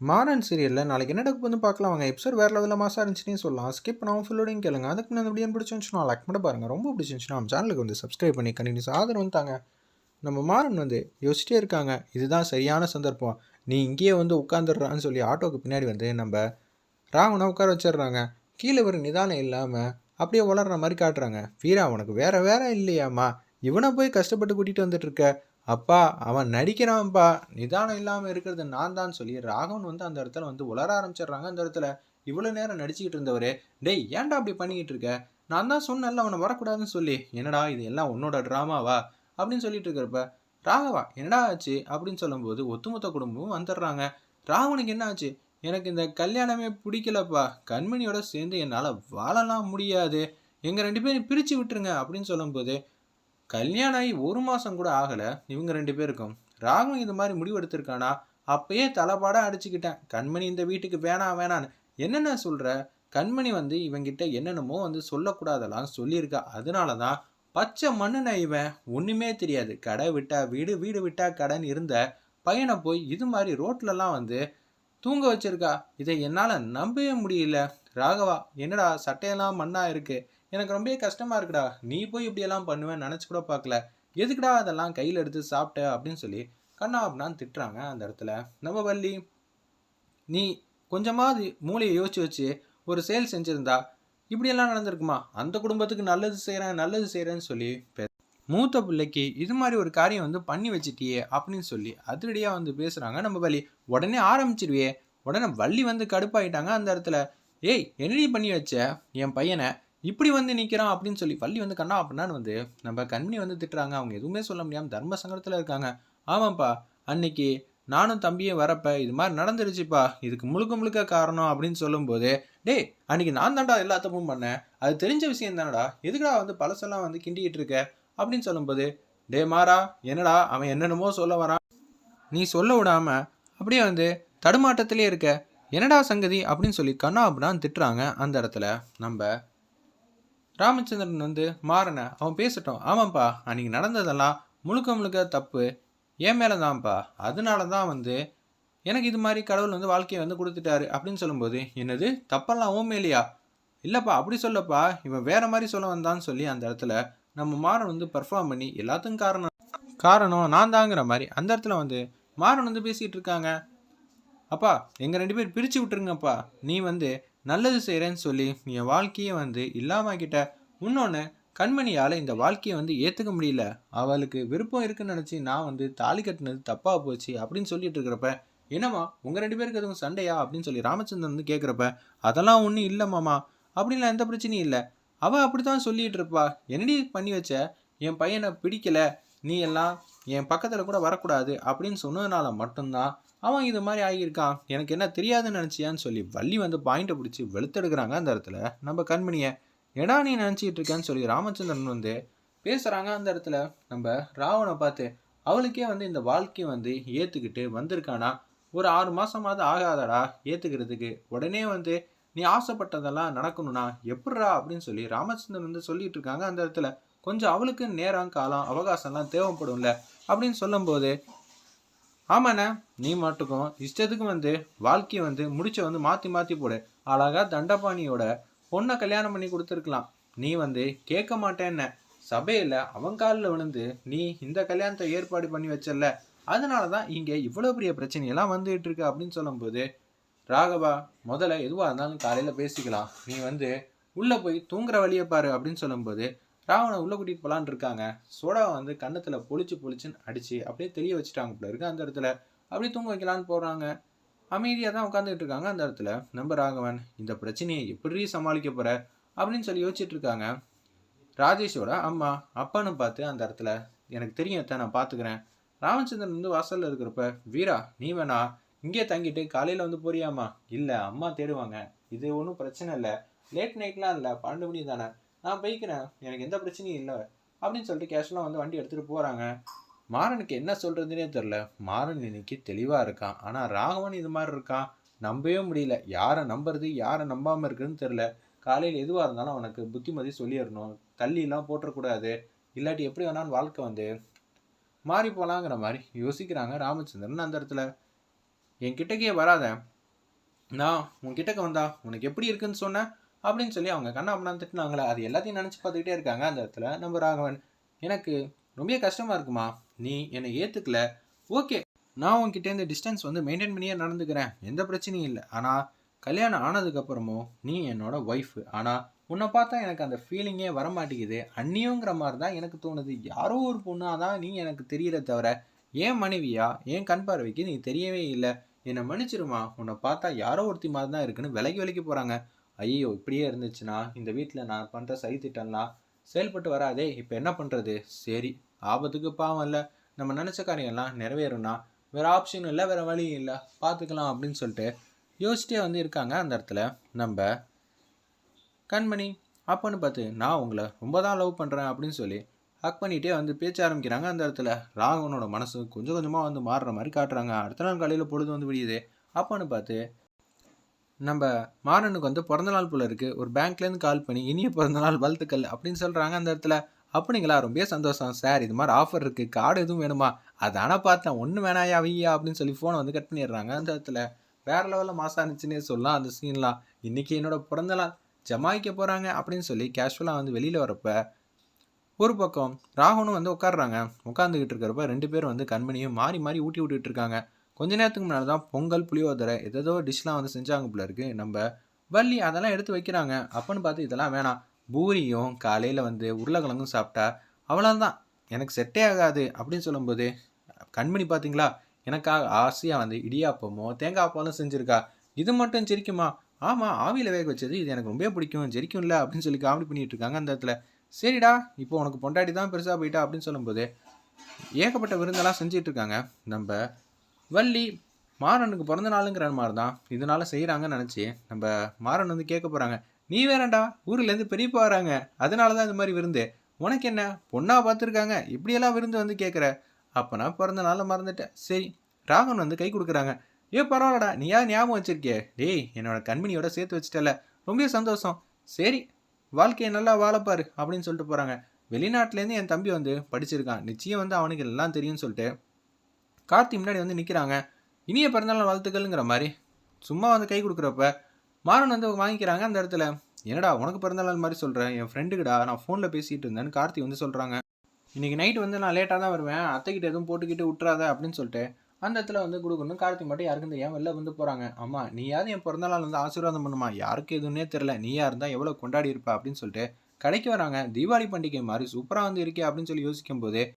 மாறன் சீரியலில் நாளைக்கு என்ன நடக்க வந்து பார்க்கலாம் அவங்க எபிசோட் வேறு லெவலில் மாசாக இருந்துச்சுன்னு சொல்லலாம். ஸ்கிப் பண்ணாமல் ஃபுல்லோடையும் கேளுங்க. அதுக்கு முன்னாடி வீடியோ பிடிச்சிருந்துச்சுன்னா லைக் பண்ண பாருங்கள் ரொம்ப பிடிச்சிருந்துச்சுன்னா நம்ம சேனலுக்கு வந்து சப்ஸ்கிரைப் பண்ணி கண்டினியூஸ் ஆதரவு தாங்க. நம்ம மாறன் வந்து யோசிச்சிட்டே இருக்காங்க. இதுதான் சரியான சந்தர்ப்பம். நீ இங்கேயே வந்து உட்காந்துடுறான்னு சொல்லி ஆட்டோக்கு பின்னாடி வந்து நம்ம ராவனை உட்கார வச்சிடுறாங்க. கீழே ஒரு நிதானம் இல்லாமல் அப்படியே வளர்ற மாதிரி காட்டுறாங்க. வீரா உனக்கு வேறு வேற இல்லையாம்மா. இவனை போய் கஷ்டப்பட்டு கூட்டிகிட்டு வந்துட்டு இருக்க. அப்பா அவன் நடிக்கிறான்ப்பா நிதானம் இல்லாமல் இருக்கிறது நான் தான் சொல்லி ராகவன் வந்து அந்த இடத்துல வந்து உளர ஆரம்பிச்சிடுறாங்க. அந்த இடத்துல இவ்வளோ நேரம் நடிச்சுக்கிட்டு இருந்தவர் டேய் ஏன்டா அப்படி பண்ணிக்கிட்டு இருக்க? நான் தான் சொன்னேன்ல அவனை வரக்கூடாதுன்னு சொல்லி. என்னடா இது எல்லாம் உன்னோட ட்ராமாவா? அப்படின்னு சொல்லிட்டு இருக்கிறப்ப ராகவா என்னடா ஆச்சு? அப்படின்னு சொல்லும்போது ஒத்துமொத்த குடும்பமும் வந்துடுறாங்க. ராகவனுக்கு என்ன ஆச்சு? எனக்கு இந்த கல்யாணமே பிடிக்கலப்பா. கண்மணியோட சேர்ந்து என்னால் வாழலாம் முடியாது. எங்கள் ரெண்டு பேரும் பிரித்து விட்டுருங்க. அப்படின்னு சொல்லும்போது கல்யாணம் ஆகி ஒரு மாதம் கூட ஆகலை. இவங்க ரெண்டு பேருக்கும். ராகவன் இது மாதிரி முடிவு எடுத்திருக்கானா அப்பயே தலைப்பாடாக அடிச்சுக்கிட்டேன். கண்மணி இந்த வீட்டுக்கு வேணாம் வேணான்னு. என்னென்ன சொல்கிற கண்மணி வந்து இவங்கிட்ட என்னென்னமோ வந்து சொல்லக்கூடாதெல்லாம் சொல்லியிருக்கா. அதனால தான் பச்சை மண்ணுன இவன். ஒன்றுமே தெரியாது. கடை விட்டா வீடு வீடு விட்டா கடன் இருந்த பையனை போய் இது மாதிரி ரோட்லலாம் வந்து தூங்க வச்சிருக்கா. இதை என்னால் நம்பவே முடியல. ராகவா என்னடா சட்டையெல்லாம் மண்ணாக இருக்குது எனக்கு ரொம்ப கஷ்டமாக இருக்குடா. நீ போய் இப்படியெல்லாம் பண்ணுவேன் நினச்சி கூட பார்க்கல. எதுக்குடா அதெல்லாம் கையில் எடுத்து சாப்பிட்ட? அப்படின்னு சொல்லி கண்ணா அப்படின்னு திட்டுறாங்க அந்த இடத்துல. நம்ம வள்ளி நீ கொஞ்சமாவது மூளையை யோசிச்சு வச்சு ஒரு செயல் செஞ்சிருந்தா இப்படியெல்லாம் நடந்திருக்குமா? அந்த குடும்பத்துக்கு நல்லது செய்கிறேன் நல்லது செய்கிறேன்னு சொல்லி மூத்த பிள்ளைக்கு இது மாதிரி ஒரு காரியம் வந்து பண்ணி வச்சிட்டியே அப்படின்னு சொல்லி அதிரடியாக வந்து பேசுகிறாங்க நம்ம வள்ளி உடனே ஆரம்பிச்சிருவியே. உடனே வள்ளி வந்து கடுப்பாயிட்டாங்க அந்த இடத்துல. ஏய் என்னடி பண்ணி வச்ச? என் பையனை இப்படி வந்து நிற்கிறான் அப்படின்னு சொல்லி வள்ளி வந்து கண்ணா அப்படின்னான்னு வந்து நம்ம கண்மணி வந்து திட்டுறாங்க. அவங்க எதுவுமே சொல்ல முடியாமல் தர்ம சங்கடத்தில் இருக்காங்க. ஆமாம்ப்பா அன்னைக்கு நானும் தம்பியும் வரப்ப இது மாதிரி நடந்துருச்சுப்பா. இதுக்கு முழுக்க முழுக்க காரணம் அப்படின்னு சொல்லும்போது டேய் அன்னைக்கு நான் தான்டா எல்லா தப்பும் பண்ணேன். அது தெரிஞ்ச விஷயம் தானடா. எதுக்குடா வந்து பழசெல்லாம் வந்து கிண்டிக்கிட்டு இருக்க? அப்படின்னு சொல்லும்போது டே மாறா என்னடா அவன் என்னென்னமோ சொல்ல வரான். நீ சொல்ல விடாம அப்படியே வந்து தடுமாட்டத்திலே இருக்க. என்னடா சங்கதி? அப்படின்னு சொல்லி கண்ணா அப்படின்னு திட்டுறாங்க. அந்த இடத்துல நம்ம ராமச்சந்திரன் வந்து மாறன அவன் பேசட்டும். ஆமாம்ப்பா. அன்றைக்கி நடந்ததெல்லாம் முழுக்க முழுக்க தப்பு. என் மேலே தான்ப்பா அதனால தான் வந்து எனக்கு இது மாதிரி கடவுள் வந்து வாழ்க்கையை வந்து கொடுத்துட்டாரு. அப்படின்னு சொல்லும்போது என்னது? தப்பெல்லாம் ஓ இல்லையா இல்லைப்பா. அப்படி சொல்லப்பா. இவன் வேற மாதிரி சொல்ல வந்தான்னு சொல்லி அந்த இடத்துல நம்ம மாறன் வந்து பர்ஃபார்ம் பண்ணி எல்லாத்துக்கும் காரணம் காரணம் நான் தாங்கிற மாதிரி அந்த இடத்துல வந்து மாறன் வந்து பேசிகிட்டு இருக்காங்க. அப்பா எங்கள் ரெண்டு பேர் பிரித்து விட்டுருங்கப்பா. நீ வந்து நல்லது செய்கிறேன்னு சொல்லி என் வாழ்க்கையை வந்து இல்லாமக்கிட்ட இன்னொன்று கண்மணியால் இந்த வாழ்க்கையை வந்து ஏற்றுக்க முடியல. அவளுக்கு விருப்பம் இருக்குன்னு நினச்சி நான் வந்து தாலி கட்டினது தப்பாக போச்சு அப்படின்னு சொல்லிட்டு இருக்கிறப்ப என்னம்மா உங்கள் ரெண்டு பேருக்கு எதுவும் சண்டையா? அப்படின்னு சொல்லி ராமச்சந்திரன் வந்து கேட்குறப்ப அதெல்லாம் ஒன்றும் இல்லைம்மாமா அப்படின்லாம் எந்த பிரச்சனையும் இல்லை. அவள் அப்படி தான் சொல்லிகிட்டு இருப்பா. என்னடி பண்ணி வச்ச? என் பையனை பிடிக்கல. நீ எல்லாம் என் பக்கத்தில் கூட வரக்கூடாது அப்படின்னு சொன்னதுனால மட்டும்தான் அவன் இது மாதிரி ஆகியிருக்கான். எனக்கு என்ன தெரியாதுன்னு நினச்சியான்னு சொல்லி வள்ளி வந்து பாயிண்ட்டை பிடிச்சி வெளுத்தெடுக்கிறாங்க அந்த இடத்துல. நம்ம கண்மணியை எடா நீ நினச்சிக்கிட்டு இருக்கேன்னு சொல்லி ராமச்சந்திரன் வந்து பேசுகிறாங்க அந்த இடத்துல. நம்ம ராவனை பார்த்து அவளுக்கே வந்து இந்த வாழ்க்கையை வந்து ஏற்றுக்கிட்டு வந்திருக்கானா? ஒரு ஆறு மாதமாவது ஆகாதடா ஏற்றுக்கிறதுக்கு உடனே வந்து நீ ஆசைப்பட்டதெல்லாம் நடக்கணும்னா எப்பட்றா அப்படின்னு சொல்லி ராமச்சந்திரன் வந்து சொல்லிட்டு இருக்காங்க அந்த இடத்துல. கொஞ்சம் அவளுக்கு நேரம் காலம் அவகாசம்லாம் தேவைப்படும்ல. அப்படின்னு சொல்லும்போது ஆமாண்ணே நீ மட்டுக்கும் இஷ்டத்துக்கு வந்து வாழ்க்கையை வந்து முடிச்ச வந்து மாற்றி மாற்றி போடு. அழகா தண்டபாணியோட பொண்ணை கல்யாணம் பண்ணி கொடுத்துருக்கலாம். நீ வந்து கேட்க மாட்டேன்ன. சபையில் அவன் காலில் விழுந்து நீ இந்த கல்யாணத்தை ஏற்பாடு பண்ணி வச்சல அதனால தான் இங்கே இவ்வளோ பெரிய பிரச்சனையெல்லாம் வந்துகிட்டு இருக்கு அப்படின்னு சொல்லும்போது ராகவா முதல்ல எதுவாக இருந்தாலும் காலையில் பேசிக்கலாம். நீ வந்து உள்ளே போய் தூங்குற வழியை பாரு அப்படின்னு சொல்லும்போது ராவனை உள்ளே கூட்டிகிட்டு போகலான்னு இருக்காங்க. சோடாவை வந்து கன்னத்தில் பொழிச்சு பொழிச்சுன்னு அடித்து அப்படியே தெரிய வச்சுட்டாங்க போல இருக்கு அந்த இடத்துல. அப்படியே தூங்க வைக்கலான்னு போகிறாங்க அமைதியாக தான் உட்காந்துக்கிட்டு இருக்காங்க அந்த இடத்துல. நம்ம ராகவன் இந்த பிரச்சனையை எப்படி சமாளிக்க போகிற அப்படின்னு சொல்லி யோசிச்சுட்டு இருக்காங்க. ராஜேஷோட அம்மா அப்பான்னு பார்த்து அந்த இடத்துல எனக்கு தெரியும் நான் பார்த்துக்கிறேன். ராமச்சந்திரன் வந்து வாசலில் இருக்கிறப்ப வீரா நீ வேணா இங்கே தங்கிட்டு காலையில் வந்து போறியாமா இல்லை அம்மா தேடுவாங்க. இது ஒன்றும் பிரச்சனை இல்லை. லேட் நைட்லாம் இல்லை பன்னெண்டு மணி தானே. நான் போய்க்கிறேன். எனக்கு எந்த பிரச்சனையும் இல்லை. அப்படின்னு சொல்லிட்டு கேஷ்லாம் வந்து வண்டி எடுத்துகிட்டு போகிறாங்க மாறனுக்கு என்ன சொல்கிறதுனே தெரில மாறன் இன்னைக்கு தெளிவாக இருக்கான். ஆனால் ராகவன் இது மாதிரி இருக்கான். நம்பவே முடியல. யாரை நம்புறது யாரை நம்பாமல் இருக்குன்னு தெரில காலையில் எதுவாக இருந்தாலும் அவனுக்கு புத்திமதி சொல்லிடணும். தள்ளிலாம் போட்டுறக்கூடாது. இல்லாட்டி எப்படி வேணாலும் வாழ்க்கை வந்து மாறி போகலாங்கிற மாதிரி யோசிக்கிறாங்க ராமச்சந்திரன் அந்த இடத்துல. என் கிட்டக்கே வராத. நான் உன் கிட்டக்க வந்தா உனக்கு எப்படி இருக்குன்னு சொன்னேன் அப்படின்னு சொல்லி அவங்க கண்ணா அப்பனா திட்டினாங்களே அது எல்லாத்தையும் நினச்சி பார்த்துக்கிட்டே இருக்காங்க அந்த இடத்துல. நம்ம ராகவன் எனக்கு ரொம்ப கஷ்டமாக இருக்குமா? நீ என்னை ஏற்றுக்கல ஓகே நான் உன்கிட்டேருந்து டிஸ்டன்ஸ் வந்து மெயின்டைன் பண்ணியே நடந்துக்கிறேன். எந்த பிரச்சனையும் இல்லை. ஆனால் கல்யாணம் ஆனதுக்கப்புறமும் நீ என்னோட ஒய்ஃபு ஆனால் உன்னை பார்த்தா எனக்கு அந்த ஃபீலிங்கே வர மாட்டேங்குது மாதிரி தான் எனக்கு தோணுது. யாரோ ஒரு பொண்ணாக தான் நீ எனக்கு தெரியல தவிர ஏன் மனைவியா ஏன் கண் பார்வைக்கு நீ தெரியவே இல்லை. என்னை மன்னிச்சிருமா? உன்னை பார்த்தா யாரோ ஒருத்தி மாதிரி தான் இருக்குன்னு விலகி விலகி போகிறாங்க ஐயோ இப்படியே இருந்துச்சுன்னா இந்த வீட்டில் நான் பண்ணுற சரி திட்டம்லாம் செயல்பட்டு வராதே இப்போ என்ன பண்ணுறது சரி ஆபத்துக்கு பாவம் இல்லை. நம்ம நினச்ச காரியம்லாம் நிறைவேறும்னா வேறு ஆப்ஷன் இல்லை வேறு வழி இல்லை பார்த்துக்கலாம் அப்படின்னு சொல்லிட்டு யோசிச்சிட்டே வந்து இருக்காங்க அந்த இடத்துல. நம்ம கண்மணி அப்போன்னு பார்த்து நான் உங்களை ரொம்ப தான் லவ் பண்ணுறேன் அப்படின்னு சொல்லி ஹக் பண்ணிகிட்டே வந்து பேச்ச ஆரம்பிக்கிறாங்க அந்த இடத்துல. ராகவனோட மனசு கொஞ்சம் கொஞ்சமாக வந்து மாறுற மாதிரி காட்டுறாங்க. அடுத்த நாள் காலையில் பொழுது வந்து விடியுது. அப்போன்னு பார்த்து நம்ம மாறனுக்கு வந்து பிறந்தநாள் போல இருக்குது ஒரு பேங்க்லேருந்து கால் பண்ணி இனிய பிறந்தநாள் வாழ்த்துக்கள் அப்படின்னு சொல்கிறாங்க அந்த இடத்துல. அப்படிங்களா ரொம்ப சந்தோஷம். சார் இது மாதிரி ஆஃபர் இருக்குது கார்டு எதுவும் வேணுமா? அதானே பார்த்தேன். ஒன்று வேணாயா வையா அப்படின்னு சொல்லி ஃபோனை வந்து கட் பண்ணிடுறாங்க அந்த இடத்துல. வேறு லெவலில் மாசா இருந்துச்சுன்னே சொல்லலாம் அந்த சீன்லாம் இன்றைக்கி என்னோட பிறந்தநாள் ஜமாய்க்க போகிறாங்க அப்படின்னு சொல்லி கேஷுவலாக வந்து வெளியில் வரப்ப ஒரு பக்கம் ராகுனும் வந்து உட்காடுறாங்க உட்காந்துக்கிட்டு இருக்கிறப்ப ரெண்டு பேரும் வந்து கண்மணியும் மாறி மாறி ஊட்டி விட்டுட்டு இருக்காங்க. கொஞ்ச நேரத்துக்கு முன்னாடி தான் பொங்கல் புளியோதரை ஏதேதோ டிஷ்லாம் வந்து செஞ்சாங்க போல இருக்கு. நம்ம வள்ளி அதெல்லாம் எடுத்து வைக்கிறாங்க. அப்போன்னு பார்த்து இதெல்லாம் வேணாம். பூரியும் காலையில் வந்து உருளைக்கிழங்கும் சாப்பிட்டா அவ்வளோதான் எனக்கு செட்டே ஆகாது அப்படின்னு சொல்லும்போது கண்மணி பார்த்தீங்களா? எனக்காக ஆசையாக வந்து இடியாப்பமோ தேங்காய் பாலும் செஞ்சுருக்கா. இது மட்டும் சிரிக்குமா ஆமாம் ஆவியில் வேக வச்சது. இது எனக்கு ரொம்ப பிடிக்கும். ஜெரிக்கும்ல அப்படின்னு சொல்லி காமெடி பண்ணிகிட்டு இருக்காங்க அந்த இடத்துல. சரிடா இப்போ உனக்கு பொண்டாட்டி தான் பெருசாக போயிட்டா அப்படின்னு சொல்லும்போது ஏகப்பட்ட விருந்தெல்லாம் செஞ்சிட்ருக்காங்க நம்ம வள்ளி மாறனுக்கு பிறந்த நாளுங்கிற மாதிரி தான் இதனால செய்கிறாங்கன்னு நினச்சி நம்ம மாறன் வந்து கேட்க போகிறாங்க நீ வேறண்டா ஊர்லேருந்து பெரியப்பா வராங்க. அதனால தான் இந்த மாதிரி விருந்து. உனக்கு என்ன? பொண்ணாக பார்த்துருக்காங்க? இப்படியெல்லாம் விருந்து வந்து கேட்குற? அப்போ நான் பிறந்த நாளில் மறந்துட்டேன். சரி ராகவன் வந்து கை கொடுக்குறாங்க. ஏ பரவாயில்லடா நீ ஞாபகம் வச்சிருக்கே டேய் என்னோட கண்மணியோட சேர்த்து வச்சிட்டல ரொம்ப சந்தோஷம். சரி வாழ்க்கையை நல்லா வாழப்பாரு அப்படின்னு சொல்லிட்டு போகிறாங்க வெளிநாட்டிலேருந்து என் தம்பி வந்து படிச்சிருக்கான். நிச்சயம் வந்து அவனுக்கு எல்லாம் தெரியும்னு சொல்லிட்டு கார்த்தி முன்னாடி வந்து நிற்கிறாங்க இனிய பிறந்தநாள் வாழ்த்துக்கள்ங்கிற மாதிரி. சும்மா வந்து கை கொடுக்குறப்ப மாறன் வந்து வாங்கிக்கிறாங்க அந்த இடத்துல. என்னடா உனக்கு பிறந்தநாள் மாதிரி சொல்கிறேன் என் ஃப்ரெண்டுக்கிடா நான் ஃபோனில் பேசிகிட்டு இருந்தேன்னு கார்த்தி வந்து சொல்கிறாங்க இன்றைக்கி நைட்டு வந்து நான் லேட்டாக தான் வருவேன். அத்தைக்கிட்ட எதுவும் போட்டுக்கிட்டு விட்றாத அப்படின்னு சொல்லிட்டு அந்த இடத்துல வந்து கொடுக்கணும் கார்த்தி மட்டும் யாருக்கும் தெரியாமல் வெளில வந்து போகிறாங்க அம்மா நீயாவது என் பிறந்தநாள் வந்து ஆசீர்வாதம் பண்ணுமா? யாருக்கு எதுவுமே தெரில நீயா இருந்தால் எவ்வளோ கொண்டாடி இருப்பா? அப்படின்னு சொல்லிட்டு கடைக்கு வராங்க. தீபாவளி பண்டிகை மாதிரி சூப்பராக வந்து இருக்கே அப்படின்னு சொல்லி யோசிக்கும் போது